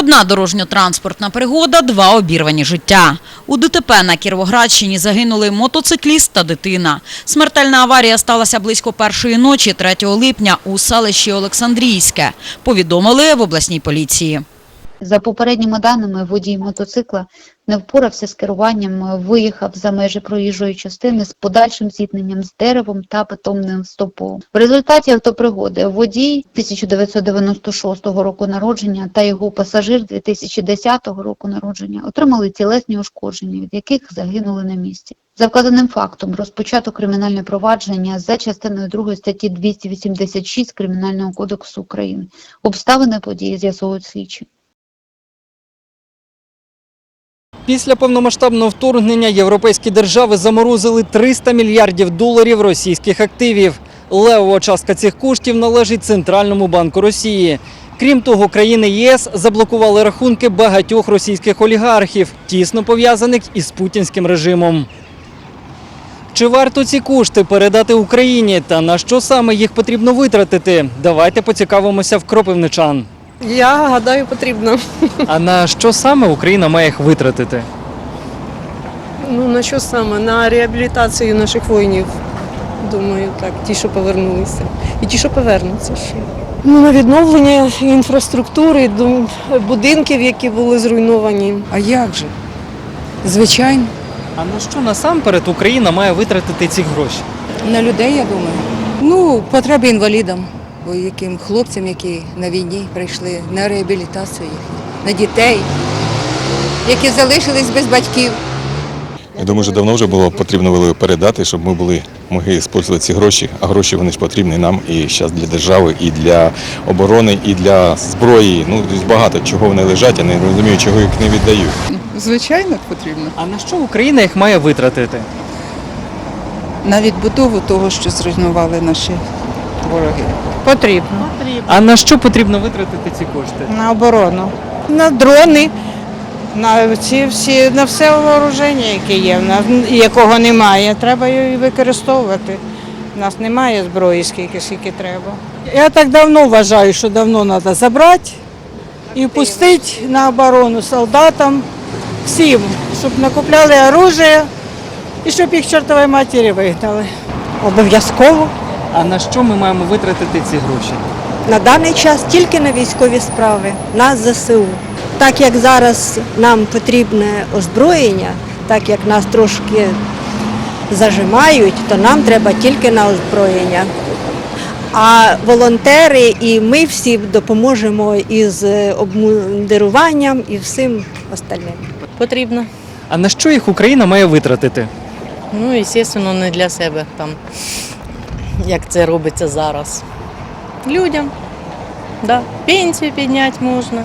Одна дорожньо-транспортна пригода, два обірвані життя. У ДТП на Кіровоградщині загинули мотоцикліст та дитина. Смертельна аварія сталася близько першої ночі 3 липня у селищі Олександрійське. Повідомили в обласній поліції. За попередніми даними, водій мотоцикла не впорався з керуванням, виїхав за межі проїжджої частини з подальшим зіткненням з деревом та бетонним стовпом. В результаті автопригоди водій 1996 року народження та його пасажир 2010 року народження отримали тілесні ушкодження, від яких загинули на місці. За вказаним фактом розпочато кримінальне провадження за частиною 2 статті 286 Кримінального кодексу України. Обставини події з'ясовують слідчі. Після повномасштабного вторгнення європейські держави заморозили 300 мільярдів доларів російських активів. Левова частка цих коштів належить Центральному банку Росії. Крім того, країни ЄС заблокували рахунки багатьох російських олігархів, тісно пов'язаних із путінським режимом. Чи варто ці кошти передати Україні та на що саме їх потрібно витратити? Давайте поцікавимося в кропивничан. Я гадаю, потрібно. А на що саме Україна має їх витратити? Ну на що саме? На реабілітацію наших воїнів. Думаю, так, ті, що повернулися. І ті, що повернуться ще. Ну, на відновлення інфраструктури, будинків, які були зруйновані. А як же? Звичайно, А на що насамперед Україна має витратити ці гроші? на людей, я думаю. Ну, потреби інвалідам, яким хлопцям, які на війні прийшли на реабілітацію їх, на дітей, які залишились без батьків. Я думаю, що давно вже було потрібно було передати, щоб ми були могли використовувати ці гроші, а гроші вони ж потрібні нам і зараз для держави, і для оборони, і для зброї. Ну багато чого вони лежать, я не розумію, чого їх не віддають. Звичайно, потрібно. А на що Україна їх має витратити? На відбудову того, що зруйнували наші вороги. Потрібно. А на що потрібно витратити ці кошти? На оборону. На дрони, на ці всі, на все вооруження, яке є, в нас, якого немає. Треба її використовувати. У нас немає зброї, скільки, скільки треба. Я так давно вважаю, що давно треба забрати і пустити на оборону солдатам, всім, щоб накупляли оружие і щоб їх чортової матері вигнали. Обов'язково. А на що ми маємо витратити ці гроші? На даний час тільки на військові справи, на ЗСУ. Так як зараз нам потрібне озброєння, так як нас трошки зажимають, то нам треба тільки на озброєння. А волонтери і ми всі допоможемо із обмундируванням і всім остальним. Потрібно. А на що їх Україна має витратити? Ну, звісно, не для себе там, як це робиться зараз. Людям. Да. Пенсію підняти можна.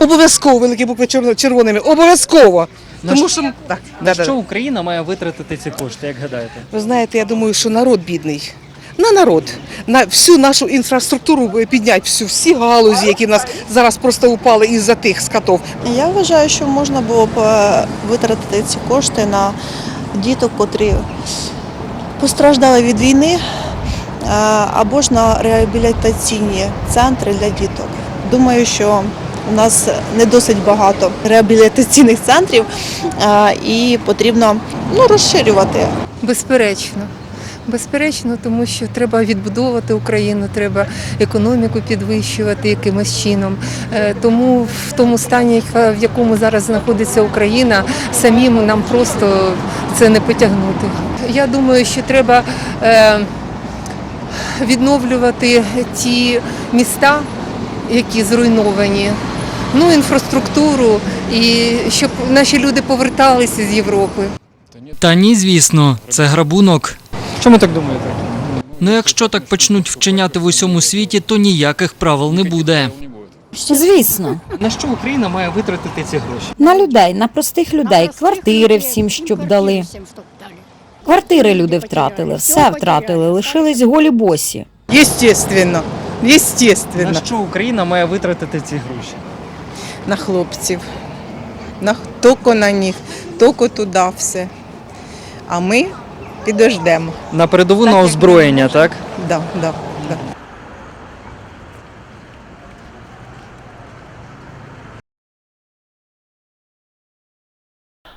Обов'язково великі букви чер- червоними. Обов'язково. На Тому що- що так, На да, да. що Україна має витратити ці кошти, як гадаєте? ви знаєте, я думаю, що народ бідний. На народ, на всю нашу інфраструктуру підняти, всю всі галузі, які в нас зараз просто упали із-за тих скотов. Я вважаю, що можна було б е, витратити ці кошти на діток, котрі постраждали від війни, е, або ж на реабілітаційні центри для діток. Думаю, що у нас не досить багато реабілітаційних центрів е, і потрібно ну, розширювати Безперечно. Безперечно, тому що треба відбудовувати Україну, треба економіку підвищувати якимось чином. Е, Тому в тому стані, в якому зараз знаходиться Україна, самим нам просто це не потягнути. Я думаю, що треба е, відновлювати ті міста, які зруйновані. Ну, інфраструктуру, і щоб наші люди поверталися з Європи. Та ні, звісно, це грабунок. Чому так думаєте? Ну якщо так почнуть вчиняти в усьому світі, то ніяких правил не буде. Звісно, На що Україна має витратити ці гроші? на людей, на простих людей, квартири всім, щоб дали. Квартири люди втратили, все втратили, лишились голі босі. Єстественно. На що Україна має витратити ці гроші? На хлопців. На, тільки на них, тільки туди все. А ми підождемо. На передову на озброєння, так? Да, да, да.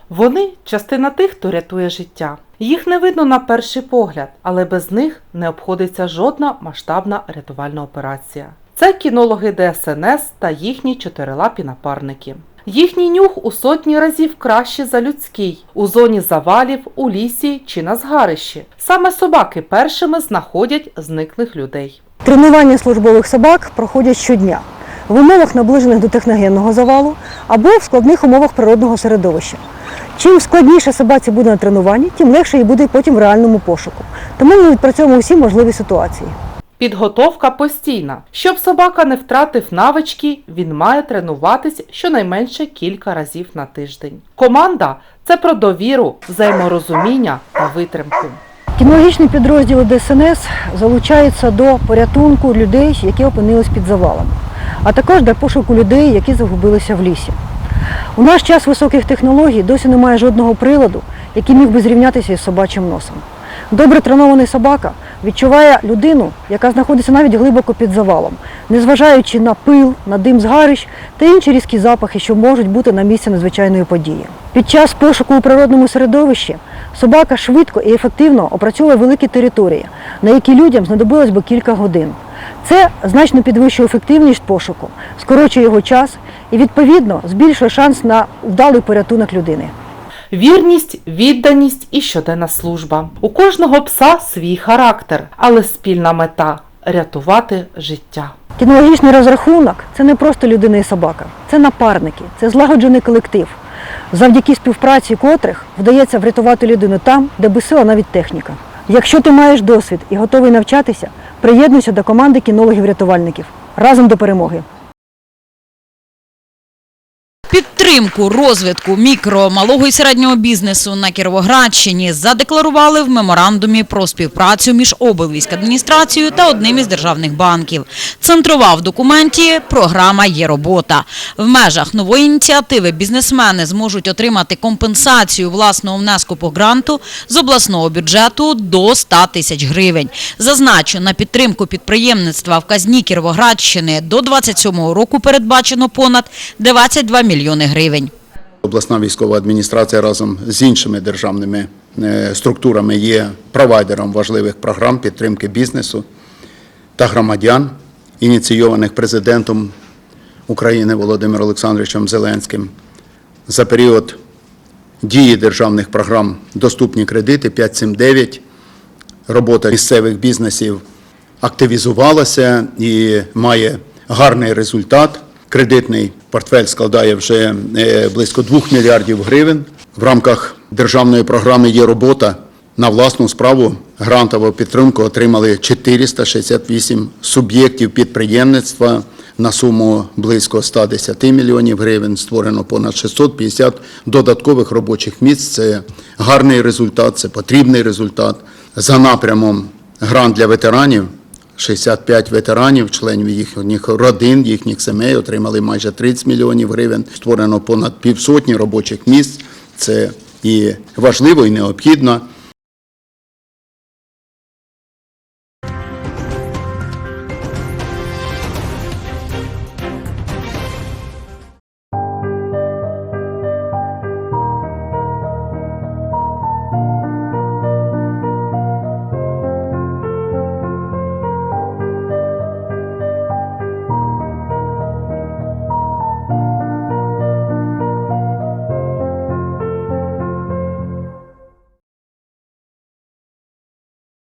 Вони частина тих, хто рятує життя. Їх не видно на перший погляд, але без них не обходиться жодна масштабна рятувальна операція. Це кінологи ДСНС та їхні чотирилапі напарники. Їхній нюх у сотні разів краще за людський у зоні завалів, у лісі чи на згарищі. Саме собаки першими знаходять зниклих людей. Тренування службових собак проходять щодня в умовах наближених до техногенного завалу або в складних умовах природного середовища. Чим складніше собаці буде на тренуванні, тим легше їй буде потім в реальному пошуку. Тому ми відпрацьовуємо всі можливі ситуації. Підготовка постійна. Щоб собака не втратив навички, він має тренуватись щонайменше кілька разів на тиждень. Команда це про довіру, взаєморозуміння та витримку. Кінологічні підрозділи ДСНС залучаються до порятунку людей, які опинились під завалами, а також для пошуку людей, які загубилися в лісі. У наш час високих технологій досі немає жодного приладу, який міг би зрівнятися із собачим носом. Добре тренований собака відчуває людину, яка знаходиться навіть глибоко під завалом, незважаючи на пил, на дим згарищ та інші різкі запахи, що можуть бути на місці надзвичайної події. Під час пошуку у природному середовищі собака швидко і ефективно опрацьовує великі території, на які людям знадобилось би кілька годин. Це значно підвищує ефективність пошуку, скорочує його час і, відповідно, збільшує шанс на вдалий порятунок людини. Вірність, відданість і щоденна служба. У кожного пса свій характер, але спільна мета рятувати життя. Кінологічний розрахунок це не просто людина і собака, це напарники, це злагоджений колектив, завдяки співпраці котрих вдається врятувати людину там, де безсила навіть техніка. Якщо ти маєш досвід і готовий навчатися, приєднуйся до команди кінологів-рятувальників. Разом до перемоги! Підтримку розвитку мікро, малого і середнього бізнесу на Кіровоградщині задекларували в меморандумі про співпрацю між облвійськадміністрацією та одним із державних банків. Центрова в документі програма «Є робота». В межах нової ініціативи бізнесмени зможуть отримати компенсацію власного внеску по гранту з обласного бюджету до 100 тисяч гривень. Зазначу, на підтримку підприємництва в казні Кіровоградщини до 27-го року передбачено понад 22 мільйони гривень. Обласна військова адміністрація разом з іншими державними е, структурами є провайдером важливих програм підтримки бізнесу та громадян, ініційованих президентом України Володимиром Олександровичем Зеленським. За період дії державних програм доступні кредити 579. Робота місцевих бізнесів активізувалася і має гарний результат. Кредитний портфель складає вже е, близько 2 мільярдів гривень. В рамках державної програми є робота на власну справу. Грантову підтримку отримали 468 суб'єктів підприємництва на суму близько 110 мільйонів гривень. Створено понад 650 додаткових робочих місць. Це гарний результат, це потрібний результат. За напрямом грант для ветеранів 65 ветеранів, членів їхніх родин, їхніх сімей отримали майже 30 мільйонів гривень. Створено понад півсотні робочих місць. Це і важливо, і необхідно.